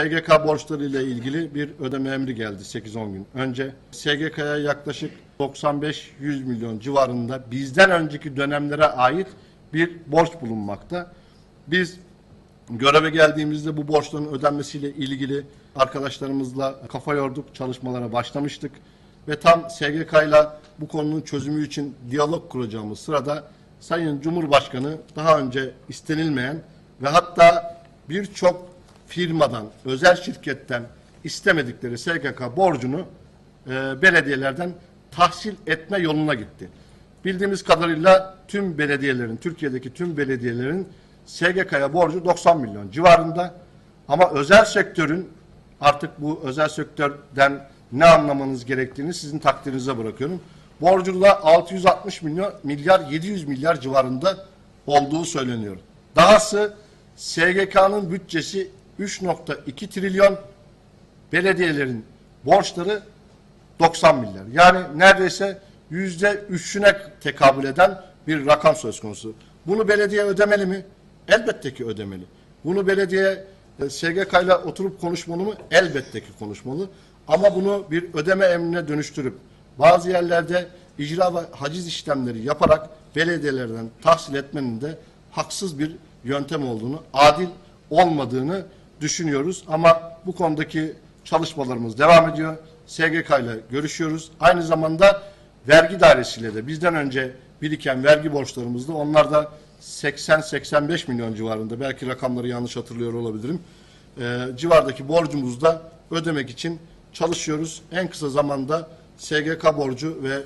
SGK borçları ile ilgili bir ödeme emri geldi 8-10 gün önce. SGK'ya yaklaşık 95-100 milyon civarında bizden önceki dönemlere ait bir borç bulunmakta. Biz göreve geldiğimizde bu borçların ödenmesiyle ilgili arkadaşlarımızla kafa yorduk, çalışmalara başlamıştık. Ve tam SGK ile bu konunun çözümü için diyalog kuracağımız sırada Sayın Cumhurbaşkanı daha önce istenilmeyen ve hatta birçok firmadan, özel şirketten istemedikleri SGK borcunu e, belediyelerden tahsil etme yoluna gitti. Bildiğimiz kadarıyla tüm belediyelerin, Türkiye'deki tüm belediyelerin SGK'ya borcu 90 milyon civarında. Ama özel sektörün artık bu özel sektörden ne anlamanız gerektiğini sizin takdirinize bırakıyorum. Borcu da 660 milyon milyar 700 milyar civarında olduğu söyleniyor. Dahası SGK'nın bütçesi 3.2 trilyon, belediyelerin borçları 90 milyar. Yani neredeyse yüzde üçüne tekabül eden bir rakam söz konusu. Bunu belediye ödemeli mi? Elbette ki ödemeli. Bunu belediye SGK ile oturup konuşmalı mı? Elbette ki konuşmalı. Ama bunu bir ödeme emrine dönüştürüp bazı yerlerde icra ve haciz işlemleri yaparak belediyelerden tahsil etmenin de haksız bir yöntem olduğunu, adil olmadığını düşünüyoruz. Ama bu konudaki çalışmalarımız devam ediyor. SGK ile görüşüyoruz. Aynı zamanda vergi dairesiyle de bizden önce biriken vergi borçlarımızda onlar da 80-85 milyon civarında belki rakamları yanlış hatırlıyor olabilirim. Ee, civardaki borcumuzu da ödemek için çalışıyoruz. En kısa zamanda SGK borcu ve e,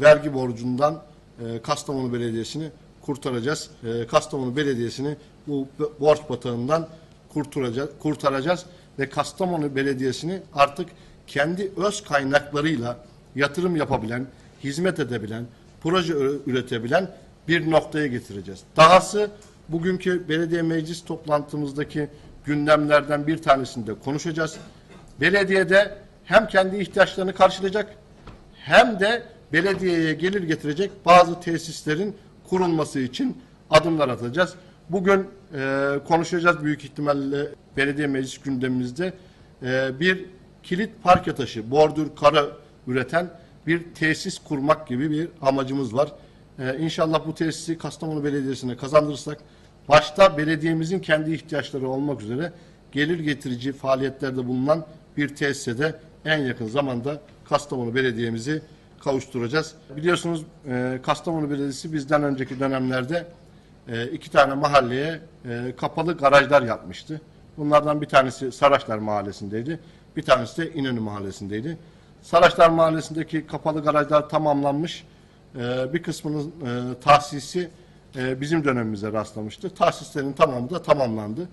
vergi borcundan e, Kastamonu Belediyesi'ni kurtaracağız. E, Kastamonu Belediyesi'ni bu borç batağından kurtaracağız, kurtaracağız ve Kastamonu Belediyesi'ni artık kendi öz kaynaklarıyla yatırım yapabilen, hizmet edebilen, proje üretebilen bir noktaya getireceğiz. Dahası bugünkü belediye meclis toplantımızdaki gündemlerden bir tanesinde konuşacağız. Belediyede hem kendi ihtiyaçlarını karşılayacak hem de belediyeye gelir getirecek bazı tesislerin kurulması için adımlar atacağız. Bugün e, konuşacağız büyük ihtimalle belediye meclis gündemimizde e, bir kilit parke taşı, bordür, kara üreten bir tesis kurmak gibi bir amacımız var. E, inşallah bu tesisi Kastamonu Belediyesi'ne kazandırırsak başta belediyemizin kendi ihtiyaçları olmak üzere gelir getirici faaliyetlerde bulunan bir tesise de en yakın zamanda Kastamonu Belediye'mizi kavuşturacağız. Biliyorsunuz e, Kastamonu Belediyesi bizden önceki dönemlerde e, iki tane mahalleye e, kapalı garajlar yapmıştı. Bunlardan bir tanesi Saraçlar Mahallesi'ndeydi. Bir tanesi de İnönü Mahallesi'ndeydi. Saraçlar Mahallesi'ndeki kapalı garajlar tamamlanmış. E, bir kısmının e, tahsisi e, bizim dönemimize rastlamıştı. Tahsislerin tamamı da tamamlandı.